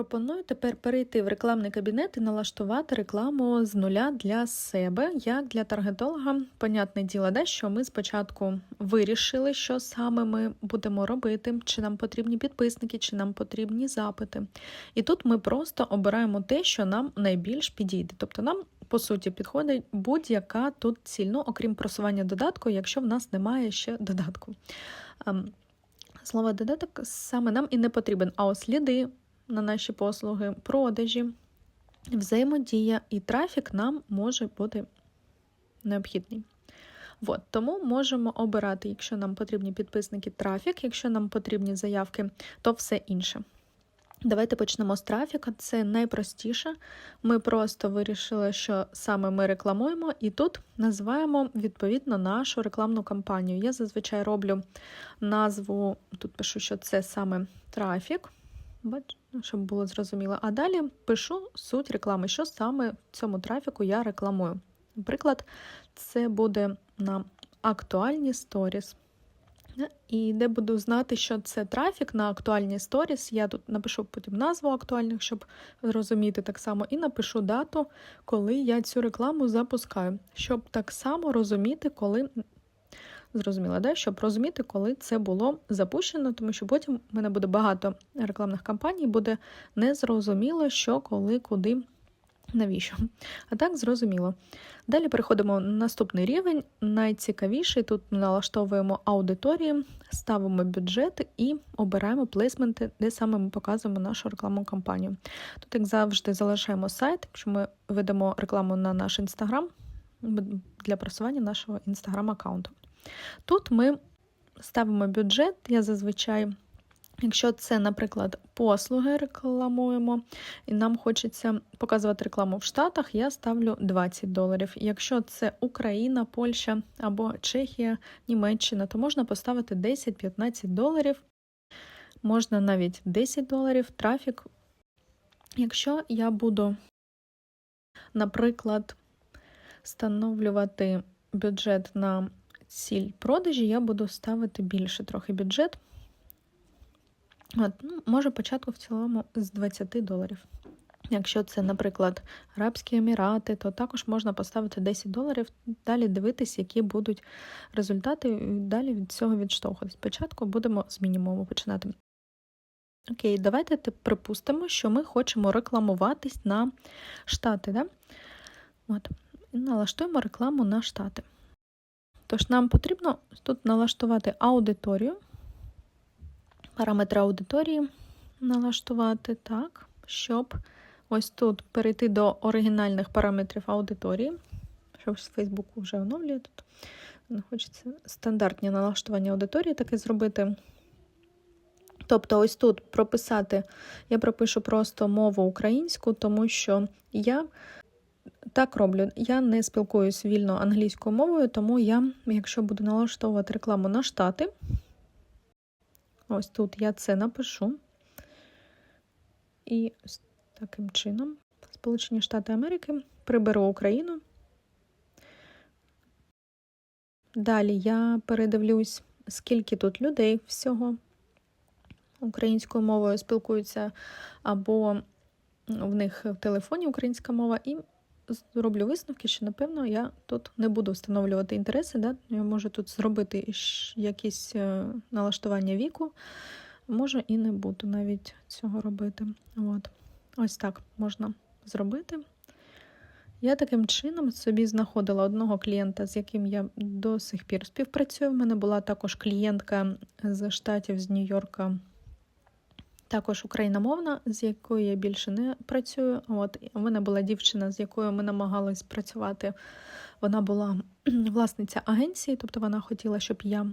Пропоную тепер перейти в рекламний кабінет і налаштувати рекламу з нуля для себе, як для таргетолога. Понятне діло, да, що ми спочатку вирішили, що саме ми будемо робити, чи нам потрібні підписники, чи нам потрібні запити. І тут ми просто обираємо те, що нам найбільш підійде. Тобто нам, по суті, підходить будь-яка тут ціль, ну, окрім просування додатку, якщо в нас немає ще додатку. Ем, Слово додаток саме нам і не потрібен, а ось сліди на наші послуги, продажі, взаємодія і трафік нам може бути необхідний. От, тому можемо обирати, якщо нам потрібні підписники, трафік, якщо нам потрібні заявки, то все інше. Давайте почнемо з трафіка. Це найпростіше. Ми просто вирішили, що саме ми рекламуємо, і тут називаємо відповідно нашу рекламну кампанію. Я зазвичай роблю назву, тут пишу, що це саме трафік, щоб було зрозуміло. А далі пишу суть реклами, що саме в цьому трафіку я рекламую. Наприклад, це буде на актуальні сторіс. І де буду знати, що це трафік на актуальні сторіс. Я тут напишу потім назву актуальних, щоб зрозуміти так само, і напишу дату, коли я цю рекламу запускаю, щоб так само розуміти, коли. Зрозуміла, да? щоб розуміти, коли це було запущено, тому що потім в мене буде багато рекламних кампаній, буде незрозуміло, що, коли, куди Навіщо? А так зрозуміло. Далі переходимо на наступний рівень. Найцікавіший тут налаштовуємо аудиторії, ставимо бюджет і обираємо плейсменти, де саме ми показуємо нашу рекламну кампанію. Тут, як завжди, залишаємо сайт, якщо ми ведемо рекламу на наш інстаграм для просування нашого інстаграм-аккаунту. Тут ми ставимо бюджет, я зазвичай. Якщо це, наприклад, послуги рекламуємо, і нам хочеться показувати рекламу в Штатах, я ставлю 20 доларів. Якщо це Україна, Польща або Чехія, Німеччина, то можна поставити 10-15 доларів, можна навіть 10 доларів трафік. Якщо я буду, наприклад, встановлювати бюджет на ціль продажі, я буду ставити більше трохи бюджет. От, ну, Може початку в цілому з 20 доларів. Якщо це, наприклад, Арабські Емірати, то також можна поставити 10 доларів, далі дивитись, які будуть результати, і далі від цього відштовхуватись. Спочатку будемо з мінімуму починати. Окей, давайте припустимо, що ми хочемо рекламуватись на штати. Да? От. Налаштуємо рекламу на штати. Тож, нам потрібно тут налаштувати аудиторію параметри аудиторії налаштувати так, щоб ось тут перейти до оригінальних параметрів аудиторії. Щоб з Фейсбуку вже оновлює тут. Хочеться стандартні налаштування аудиторії таке зробити. Тобто, ось тут прописати, я пропишу просто мову українську, тому що я так роблю. Я не спілкуюсь вільно англійською мовою, тому я, якщо буду налаштовувати рекламу на штати, Ось тут я це напишу. І таким чином, Сполучені Штати Америки, приберу Україну. Далі я передивлюсь, скільки тут людей всього українською мовою спілкуються, або в них в телефоні українська мова, і зроблю висновки, що, напевно, я тут не буду встановлювати інтереси. Да? Я можу тут зробити якісь е, налаштування віку, може і не буду навіть цього робити. От. Ось так можна зробити. Я таким чином собі знаходила одного клієнта, з яким я до сих пір співпрацюю. У мене була також клієнтка з штатів з Нью-Йорка. Також україномовна, з якою я більше не працюю. От у мене була дівчина, з якою ми намагались працювати. Вона була власниця агенції, тобто вона хотіла, щоб я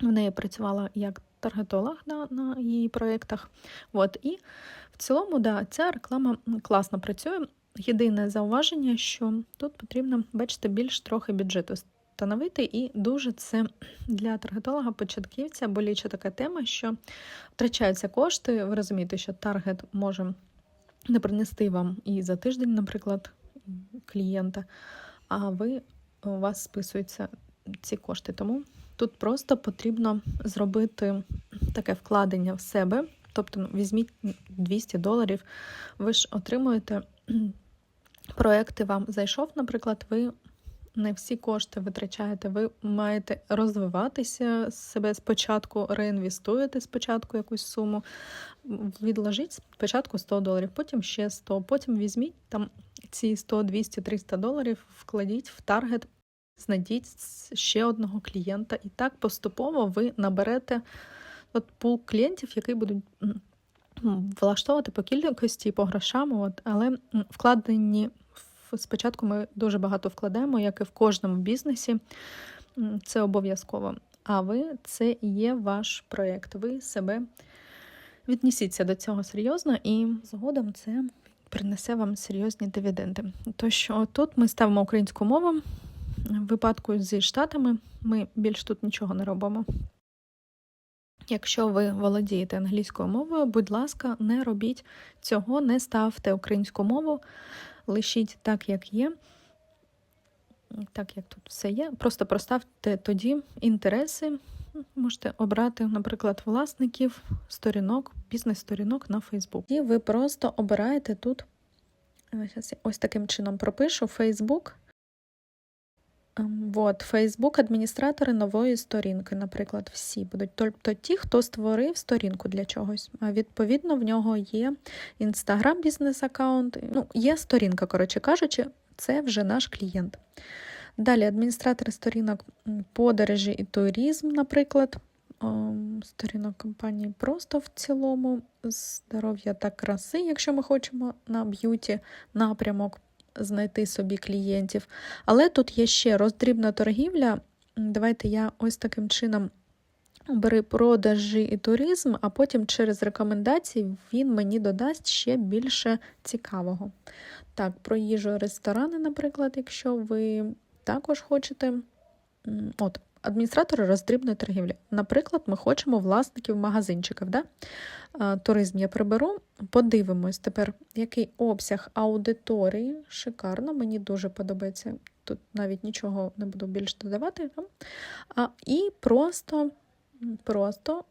в неї працювала як таргетолог на на її проєктах. От, І в цілому, да, ця реклама класно працює. Єдине зауваження, що тут потрібно, бачите, більш трохи бюджету встановити, і дуже це для таргетолога-початківця боліча така тема, що втрачаються кошти. Ви розумієте, що таргет може не принести вам і за тиждень, наприклад, клієнта, а ви у вас списуються ці кошти. Тому тут просто потрібно зробити таке вкладення в себе, Тобто ну, візьміть 200 доларів, ви ж отримуєте проекти вам зайшов, наприклад, ви не всі кошти витрачаєте, ви маєте розвиватися себе. Спочатку, реінвестуєте спочатку якусь суму, відложіть спочатку 100 доларів, потім ще 100, потім візьміть там ці 100, 200, 300 доларів, вкладіть в таргет, знайдіть ще одного клієнта, і так поступово ви наберете от пул клієнтів, які будуть влаштовувати по кількості, по грошам, от, але вкладені спочатку ми дуже багато вкладаємо, як і в кожному бізнесі. Це обов'язково. А ви це і є ваш проєкт. Ви себе віднісіться до цього серйозно, і згодом це принесе вам серйозні дивіденди. Тож тут ми ставимо українську мову. В випадку зі штатами ми більш тут нічого не робимо. Якщо ви володієте англійською мовою, будь ласка, не робіть цього, не ставте українську мову, лишіть так, як є. Так, як тут все є. Просто проставте тоді інтереси. Можете обрати, наприклад, власників сторінок, бізнес-сторінок на Facebook. І ви просто обираєте тут, ось таким чином пропишу Facebook. Вот, Фейсбук адміністратори нової сторінки, наприклад, всі будуть. Тобто ті, хто створив сторінку для чогось. Відповідно, в нього є інстаграм бізнес-аккаунт. Ну, є сторінка, коротше кажучи, це вже наш клієнт. Далі адміністратори сторінок подорожі і туризм, наприклад. Сторінок компанії просто в цілому здоров'я та краси, якщо ми хочемо на б'юті напрямок знайти собі клієнтів. Але тут є ще роздрібна торгівля. Давайте я ось таким чином бери продажі і туризм, а потім через рекомендації він мені додасть ще більше цікавого. Так, про їжу ресторани, наприклад, якщо ви також хочете. От, Адміністратори роздрібної торгівлі. Наприклад, ми хочемо власників магазинчиків. Да? Туризм я приберу, подивимось тепер, який обсяг аудиторії. Шикарно, мені дуже подобається. Тут навіть нічого не буду більше додавати. А, І просто, просто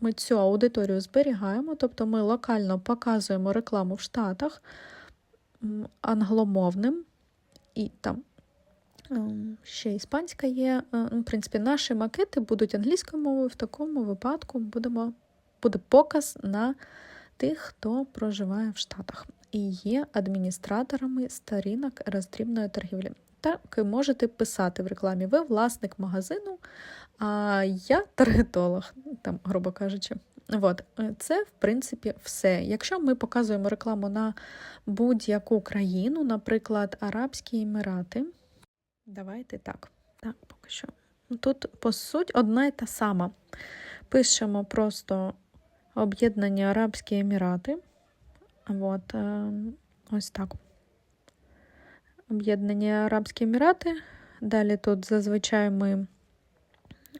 ми цю аудиторію зберігаємо, тобто ми локально показуємо рекламу в Штатах англомовним і там ще іспанська є. Е, ну, в принципі, наші макети будуть англійською мовою. В такому випадку будемо, буде показ на тих, хто проживає в Штатах і є адміністраторами сторінок роздрібної торгівлі. Так, можете писати в рекламі, ви власник магазину, а я таргетолог, там, грубо кажучи. От, е, Це, в принципі, все. Якщо ми показуємо рекламу на будь-яку країну, наприклад, Арабські Емірати. Давайте так. Так, поки що. Тут, по суті, одна і та сама. Пишемо просто об'єднання Арабські Емірати. От, е, ось так. Об'єднання Арабські Емірати. Далі тут зазвичай ми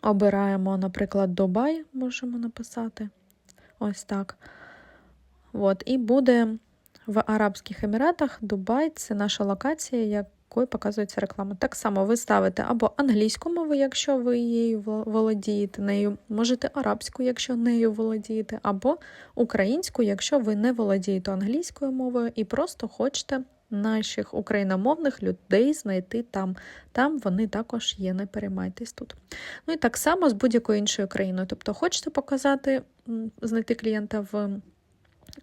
обираємо, наприклад, Дубай, можемо написати. Ось так. От, І буде в Арабських Еміратах Дубай це наша локація, якою показується реклама. Так само ви ставите або англійську мову, якщо ви її володієте нею, можете арабську, якщо нею володієте, або українську, якщо ви не володієте англійською мовою і просто хочете наших україномовних людей знайти там. Там вони також є, не переймайтесь тут. Ну і так само з будь-якою іншою країною. Тобто, хочете показати, знайти клієнта в.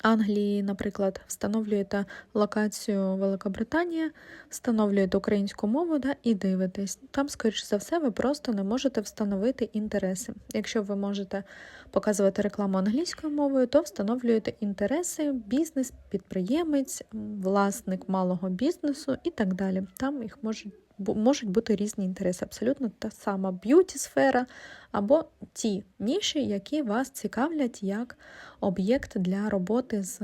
Англії, наприклад, встановлюєте локацію Великобританія, встановлюєте українську мову да, і дивитесь. Там, скоріш за все, ви просто не можете встановити інтереси. Якщо ви можете показувати рекламу англійською мовою, то встановлюєте інтереси, бізнес, підприємець, власник малого бізнесу і так далі. Там їх можуть можуть бути різні інтереси. Абсолютно та сама б'юті-сфера або ті ніші, які вас цікавлять як об'єкт для роботи з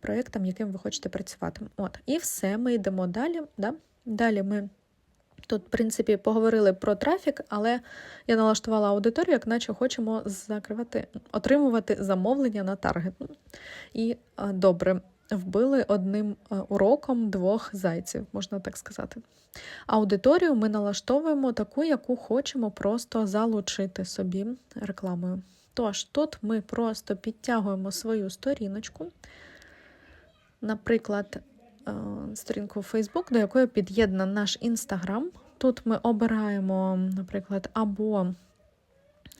проєктом, яким ви хочете працювати. От, І все, ми йдемо далі. Да? Далі ми. Тут, в принципі, поговорили про трафік, але я налаштувала аудиторію, як наче хочемо закривати, отримувати замовлення на таргет. І добре, вбили одним е, уроком двох зайців, можна так сказати. Аудиторію ми налаштовуємо таку, яку хочемо просто залучити собі рекламою. Тож, тут ми просто підтягуємо свою сторіночку, наприклад, е, сторінку Facebook, до якої під'єднано наш Instagram. Тут ми обираємо, наприклад, або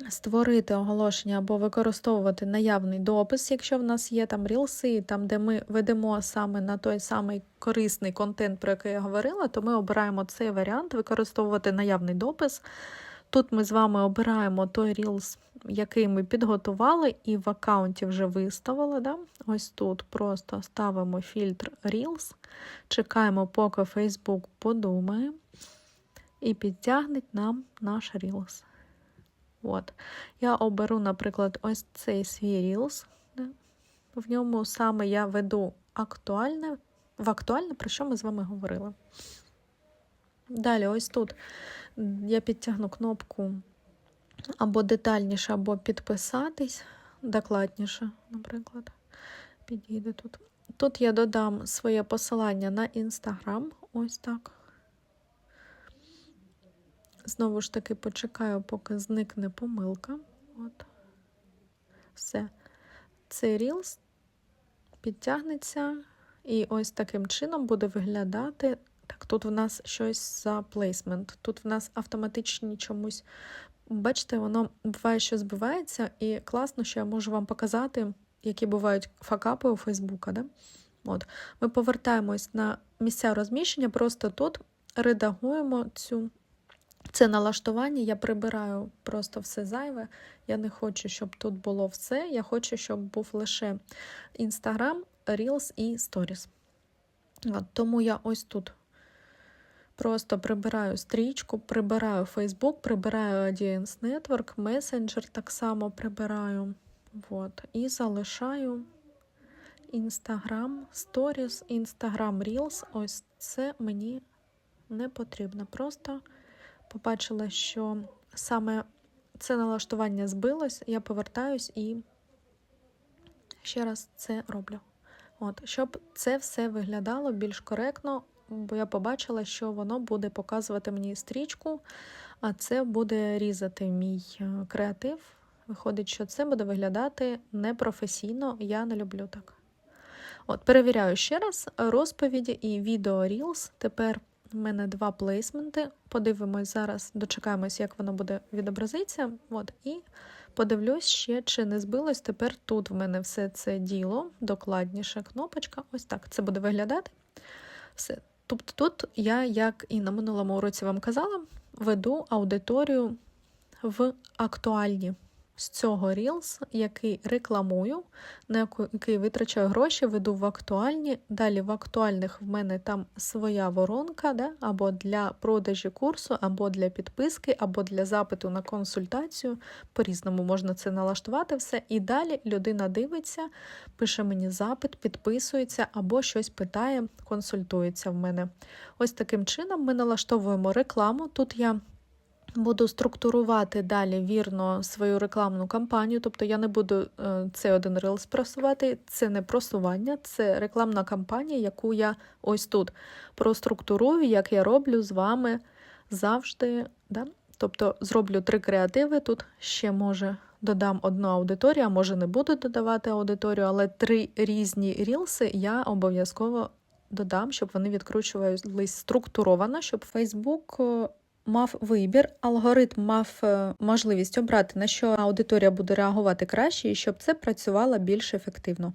створити оголошення, або використовувати наявний допис, якщо в нас є там рілси, там, де ми ведемо саме на той самий корисний контент, про який я говорила, то ми обираємо цей варіант, використовувати наявний допис. Тут ми з вами обираємо той Reels, який ми підготували, і в аккаунті вже виставили. Да? Ось тут просто ставимо фільтр Reels, чекаємо, поки Facebook подумає, і підтягне нам наш Reels. От. Я оберу, наприклад, ось цей свій Reels. В ньому саме я веду актуальне, в актуальне, про що ми з вами говорили. Далі, ось тут я підтягну кнопку або детальніше, або підписатись, докладніше, наприклад, підійде тут. Тут я додам своє посилання на Інстаграм, ось так. Знову ж таки, почекаю, поки зникне помилка. От. Все. Цей Reels підтягнеться, і ось таким чином буде виглядати. Так, тут в нас щось за плейсмент. Тут в нас автоматичні чомусь. Бачите, воно буває, що збивається, і класно, що я можу вам показати, які бувають факапи у Фейсбука. Да? От. Ми повертаємось на місця розміщення, просто тут редагуємо цю. Це налаштування, я прибираю просто все зайве. Я не хочу, щоб тут було все. Я хочу, щоб був лише Instagram, Reels і Stories. Тому я ось тут просто прибираю стрічку, прибираю Facebook, прибираю Audience Network, Messenger так само прибираю. От, і залишаю Instagram Stories, Instagram Reels. Ось це мені не потрібно. Просто побачила, що саме це налаштування збилось, я повертаюсь і ще раз це роблю. От, Щоб це все виглядало більш коректно, бо я побачила, що воно буде показувати мені стрічку, а це буде різати мій е, креатив. Виходить, що це буде виглядати непрофесійно, я не люблю так. От, Перевіряю ще раз розповіді і відео Reels. Тепер у мене два плейсменти. Подивимось зараз, дочекаємось, як воно буде відобразитися. От, І подивлюсь ще, чи не збилось. Тепер тут в мене все це діло, докладніше кнопочка. Ось так це буде виглядати. Все. Тобто тут я, як і на минулому уроці вам казала, веду аудиторію в актуальні з цього Reels, який рекламую, на який витрачаю гроші, веду в актуальні. Далі в актуальних в мене там своя воронка, да? або для продажі курсу, або для підписки, або для запиту на консультацію. По-різному можна це налаштувати все. І далі людина дивиться, пише мені запит, підписується, або щось питає, консультується в мене. Ось таким чином ми налаштовуємо рекламу. Тут я Буду структурувати далі вірно свою рекламну кампанію, тобто я не буду е, цей один рилс просувати, це не просування, це рекламна кампанія, яку я ось тут проструктурую, як я роблю з вами завжди. Да? Тобто зроблю три креативи. Тут ще може додам одну аудиторію, а може не буду додавати аудиторію, але три різні рілси я обов'язково додам, щоб вони відкручувались структуровано, щоб Facebook мав вибір, алгоритм мав е, можливість обрати, на що аудиторія буде реагувати краще, і щоб це працювало більш ефективно.